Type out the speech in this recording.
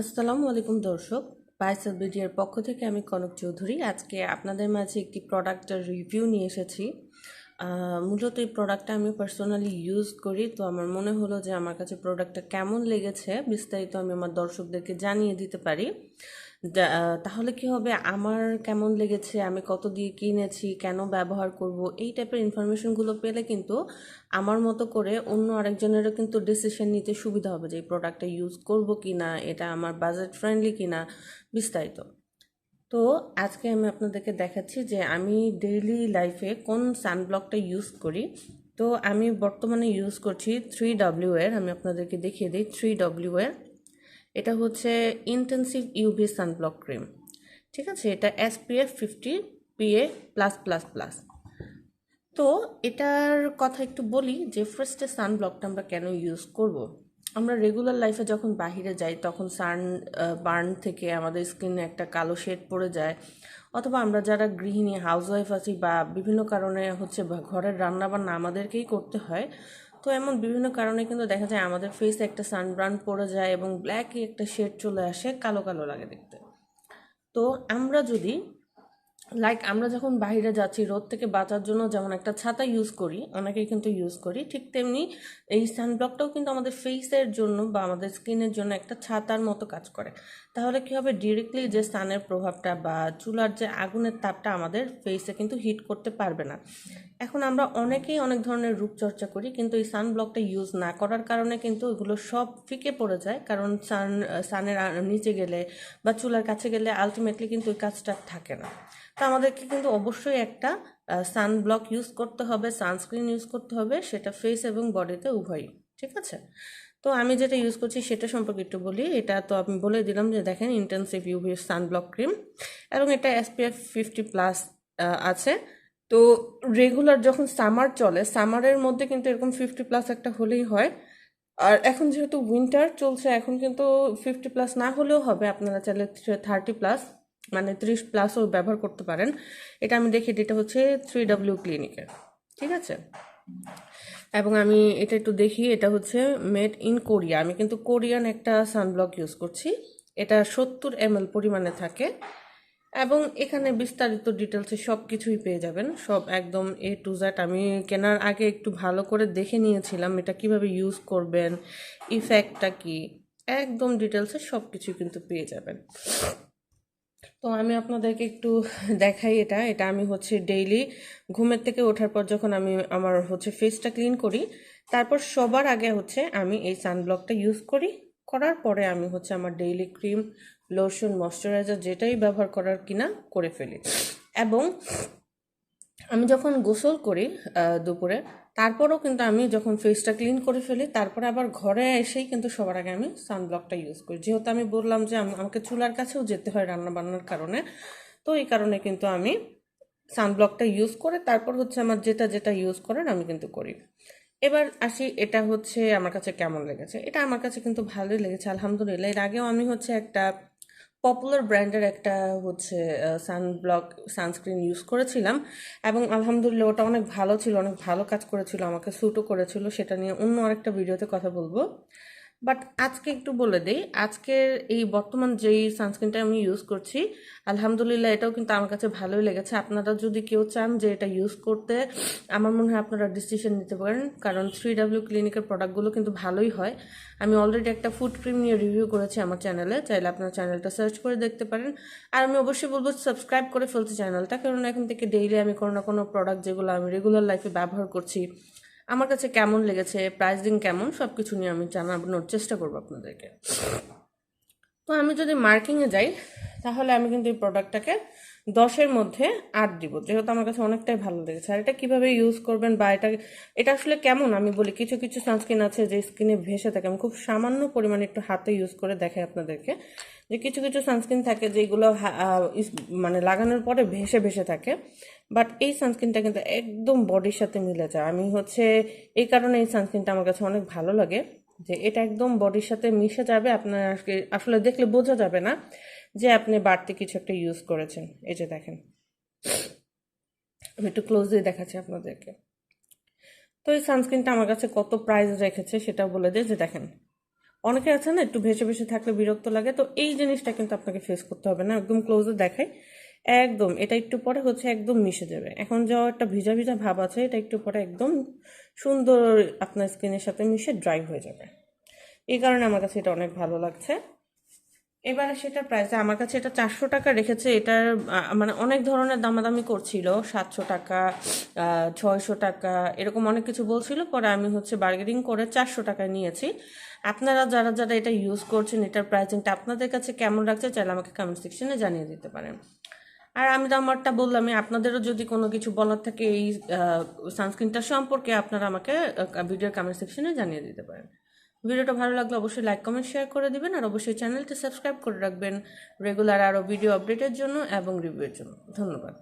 আসসালামু আলাইকুম দর্শক বাইসেল বিডিয়ার পক্ষ থেকে আমি কনক চৌধুরী। আজকে আপনাদের মাঝে একটি প্রোডাক্টের রিভিউ নিয়ে এসেছি। মূলত এই প্রোডাক্টটা আমি পার্সোনালি ইউজ করি। তো আমার মনে হলো যে আমার কাছে প্রোডাক্টটা কেমন লেগেছে বিস্তারিত আমি আমার দর্শকদেরকে জানিয়ে দিতে পারি। তাহলে কি হবে? আমার কেমন লেগেছে? আমি কত দিয়ে কিনেছি? কেন ব্যবহার করব? এই টাইপের ইনফরমেশনগুলো পেলে কিন্তু আমার মতো করে অন্য আরেকজনেরও কিন্তু ডিসিশন নিতে সুবিধা হবে যে, এই প্রোডাক্টটা ইউজ করব কি না এটা আমার বাজেট ফ্রেন্ডলি কি না বিস্তারিত। তো আজকে আমি আপনাদেরকে দেখাচ্ছি যে, আমি ডেইলি লাইফে কোন সানব্লকটা ইউজ করি? তো আমি বর্তমানে ইউজ করছি থ্রি ডাব্লিউ এর, আমি আপনাদেরকে দেখিয়ে দিই থ্রি ডাব্লিউ এর। এটা হচ্ছে ইন্টেন্সিভ ইউভি সানব্লক ক্রিম ঠিক আছে? এটা SPF fifty PA plus plus plus তো এটার কথা একটু বলি যে ফার্স্টে সানব্লকটা আমরা কেন ইউজ করব। আমরা রেগুলার লাইফে যখন বাইরে যাই, তখন সান বার্ন থেকে আমাদের স্কিনে একটা কালো শেড পড়ে যায়। অথবা আমরা যারা গৃহিণী হাউসওয়াইফ আছি বা বিভিন্ন কারণে হচ্ছে ঘরের রান্নাবান্না আমাদেরকেই করতে হয় তো এমন বিভিন্ন কারণে কিন্তু দেখা যায় আমাদের ফেসে একটা সানব্রান পড়ে যায় এবং ব্ল্যাকই একটা শেড চলে আসে, কালো কালো লাগে দেখতে। তো আমরা যদি লাইক আমরা যখন বাইরে যাচ্ছি, রোদ থেকে বাঁচার জন্য যেমন একটা ছাতা ইউজ করি, অনেকেই কিন্তু ইউজ করি, ঠিক তেমনি এই সানব্লকটাও কিন্তু আমাদের ফেসের জন্য বা আমাদের স্কিনের জন্য একটা ছাতার মতো কাজ করে। তাহলে কি হবে? ডিরেক্টলি যে সানের প্রভাবটা বা চুলার যে আগুনের তাপটা আমাদের ফেসে কিন্তু হিট করতে পারবে না। এখন আমরা অনেকেই অনেক ধরনের রূপচর্চা করি, কিন্তু এই সানব্লকটা ইউজ না করার কারণে কিন্তু এগুলো সব ফিকে পড়ে যায়। কারণ সান সানের নিচে গেলে বা চুলার কাছে গেলে আলটিমেটলি কিন্তু ওই কাজটা থাকে না। তো আমাদেরকে কিন্তু অবশ্যই একটা সানব্লক ইউজ করতে হবে সানস্ক্রিন ইউজ করতে হবে, সেটা ফেস এবং বডিতে উভয়ই, ঠিক আছে? তো আমি যেটা ইউজ করছি সেটা সম্পর্কে একটু বলি, এটা তো আমি বলে দিলাম যে দেখেন ইন্টেন্সিভ ইউভি সানব্লক ক্রিম এবং এটা এসপিএফ ফিফটি প্লাস আছে। তো রেগুলার যখন সামার চলে সামারের মধ্যে কিন্তু এরকম ফিফটি প্লাস একটা হলেই হয়। আর এখন যেহেতু উইন্টার চলছে, এখন কিন্তু ফিফটি প্লাস না হলেও হবে, আপনারা চাইলে থার্টি প্লাস মানে ত্রিশ প্লাসও ব্যবহার করতে পারেন। এটা আমি দেখি এটা হচ্ছে থ্রি ডাব্লিউ ক্লিনিকের ঠিক আছে? এবং আমি এটা একটু দেখি, এটা হচ্ছে মেড ইন কোরিয়া আমি কিন্তু কোরিয়ান একটা সানব্লক ইউজ করছি। এটা সত্তর এম পরিমাণে থাকে। এবং এখানে বিস্তারিত ডিটেলসে সব কিছুই পেয়ে যাবেন। সব একদম এ টু জ্যাট আমি কেনার আগে একটু ভালো করে দেখে নিয়েছিলাম এটা কীভাবে ইউজ করবেন ইফেক্টটা কি। একদম ডিটেলসে সব কিছুই কিন্তু পেয়ে যাবেন। তো আমি আপনাদেরকে একটু দেখাই এটা। এটা আমি হচ্ছে ডেইলি ঘুমের থেকে ওঠার পর যখন আমি আমার হচ্ছে ফেসটা ক্লিন করি, তারপর সবার আগে হচ্ছে আমি এই সানব্লকটা ইউজ করি। করার পরে আমি হচ্ছে আমার ডেইলি ক্রিম লোশন ময়শ্চারাইজার যেটাই ব্যবহার করার কিনা করে ফেলি। এবং আমি যখন গোসল করি দুপুরে তারপরেও কিন্তু আমি যখন ফেসটা ক্লিন করে ফেলি, তারপরে আবার ঘরে এসেই কিন্তু সবার আগে আমি সানব্লকটা ইউজ করি। যেহেতু আমি বললাম যে আমাকে চুলার কাছেও যেতে হয় রান্না বান্নার কারণে, তো এই কারণে কিন্তু আমি সানব্লকটা ইউজ করে তারপর হচ্ছে আমার যেটা যেটা ইউজ করেন আমি কিন্তু করি। এবার আসি, এটা হচ্ছে আমার কাছে কেমন লেগেছে? এটা আমার কাছে কিন্তু ভালোই লেগেছে, আলহামদুলিল্লাহ। এর আগেও আমি হচ্ছে একটা পপুলার ব্র্যান্ডের একটা হচ্ছে সানব্লক সানস্ক্রিন ইউজ করেছিলাম এবং আলহামদুলিল্লাহ ওটা অনেক ভালো ছিল, অনেক ভালো কাজ করেছিল, আমাকে স্যুটও করেছিল। সেটা নিয়ে অন্য আরেকটা ভিডিওতে কথা বলব। বাট আজকে একটু বলে দিই, আজকের এই বর্তমান যেই সানস্ক্রিনটা আমি ইউজ করছি, আলহামদুলিল্লাহ এটাও কিন্তু আমার কাছে ভালোই লেগেছে। আপনারা যদি কেউ চান যে এটা ইউজ করতে, আমার মনে হয় আপনারা ডিসিশন নিতে পারেন, কারণ থ্রি ডাব্লিউ ক্লিনিকের প্রোডাক্টগুলো কিন্তু ভালোই হয়। আমি অলরেডি একটা ফুড ক্রিম নিয়ে রিভিউ করেছি আমার চ্যানেলে চাইলে আপনার চ্যানেলটা সার্চ করে দেখতে পারেন। আর আমি অবশ্যই বলব সাবস্ক্রাইব করে ফেলতে চ্যানেলটা কারণ এখন থেকে ডেইলি আমি কোনো না কোনো প্রোডাক্ট যেগুলো আমি রেগুলার লাইফে ব্যবহার করছি আমার কাছে কেমন লেগেছে প্রাইসিং কেমন সব কিছু নিয়ে আমি জানানোর চেষ্টা করব আপনাদেরকে। তো আমি যদি মার্কিংয়ে যাই, তাহলে আমি কিন্তু এই প্রোডাক্টটাকে দশের মধ্যে আট দিব। যেহেতু আমার কাছে অনেকটাই ভালো লেগেছে। আর এটা কীভাবে ইউজ করবেন বা এটা এটা আসলে কেমন? আমি বলি, কিছু কিছু সানস্ক্রিন আছে যে স্কিনে ভেসে থাকে। আমি খুব সামান্য পরিমাণে একটু হাতে ইউজ করে দেখাই আপনাদেরকে। যে কিছু কিছু সানস্ক্রিন থাকে যেগুলো মানে লাগানোর পরে ভেসে ভেসে থাকে। বাট এই সানস্ক্রিনটা কিন্তু একদম বডির সাথে মিলে যায়। আমি হচ্ছে, এই কারণে এই সানস্ক্রিনটা আমার কাছে অনেক ভালো লাগে। যে এটা একদম বডির সাথে মিশে যাবে, আপনার আসলে দেখলে বোঝা যাবে না যে আপনি বাড়তি কিছু একটা ইউজ করেছেন। এই যে দেখেন। আমি একটু ক্লোজলি দেখাচ্ছি আপনাদেরকে। তো এই সানস্ক্রিনটা আমার কাছে কত প্রাইস রেখেছে সেটা বলে দিই। যে দেখেন, অনেকে আছে না, একটু ভেসে ভেসে থাকলে বিরক্ত লাগে। তো এই জিনিসটা কিন্তু আপনাকে ফেস করতে হবে না। একদম ক্লোজে দেখাই। একদম, এটা একটু পরে হচ্ছে একদম মিশে যাবে। এখন যা একটা ভিজা ভিজা ভাব আছে, এটা একটু পরে একদম সুন্দর আপনার স্কিনের সাথে মিশে ড্রাই হয়ে যাবে। এই কারণে আমার কাছে এটা অনেক ভালো লাগছে। এবারে সেটার প্রাইস আমার কাছে এটা চারশো টাকা রেখেছে। এটার মানে অনেক ধরনের দামাদামি করছিল। সাতশো টাকা ছয়শো টাকা, এরকম অনেক কিছু বলছিল। পরে আমি হচ্ছে বার্গেনিং করে চারশো টাকায় নিয়েছি। আপনারা যারা যারা এটা ইউজ করছেন, এটার প্রাইসিংটা আপনাদের কাছে কেমন লাগছে, চাইলে আমাকে কমেন্ট সেকশনে জানিয়ে দিতে পারেন। আর আমি আমারটা বললামই, আপনাদেরও যদি কোনো কিছু বলার থাকে এই সানস্ক্রিনটা সম্পর্কে আপনারা আমাকে ভিডিওর কমেন্ট সেকশনে জানিয়ে দিতে পারেন। ভিডিওটা ভালো লাগলে অবশ্যই লাইক কমেন্ট শেয়ার করে দিবেন আর অবশ্যই চ্যানেলটি সাবস্ক্রাইব করে রাখবেন রেগুলার আরও ভিডিও আপডেটের জন্য এবং রিভিউয়ের জন্য। ধন্যবাদ।